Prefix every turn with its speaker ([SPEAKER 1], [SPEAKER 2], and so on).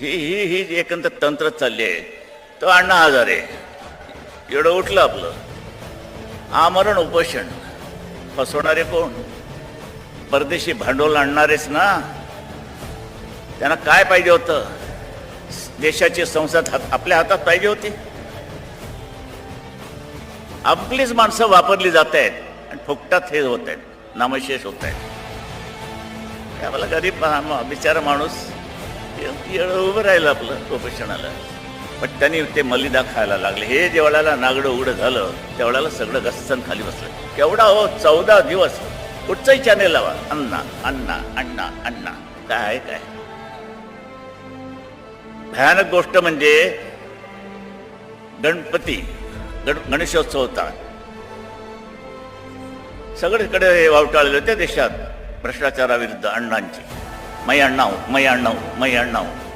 [SPEAKER 1] ही ही ही जी एकंदर तंत्र चालली आहे तो अण्णा हजारे एवढं उठलं आपलं. आमरण उपोषण. फसवणारे कोण? परदेशी भांडवल आणणारेच ना? त्यांना काय पाहिजे होतं? देशाची संसद हात आपल्या हातात पाहिजे होती? आपलीच माणसं वापरली जात आहेत आणि फुकटात हे होत आहेत नामशेष होत आहेत. आम्हाला गरीब बिचारा माणूस. उभं राहिलं आपलं उपोषणाला पण त्यांनी ते मलिदा खायला लागले. हे जेवढ्याला नागडं उघडं झालं तेवढ्याला सगळं गस्सन खाली बसलं. केवढा हो चौदा दिवस. कुठचाही चॅनेल लावा. अण्णा अण्णा अण्णा अण्णा. काय आहे काय? भयानक गोष्ट म्हणजे गणपती गण गणेशोत्सव होता. सगळीकडे हे वावटाळले होते देशात. भ्रष्टाचाराविरुद्ध अण्णांची. my não, my não, my não.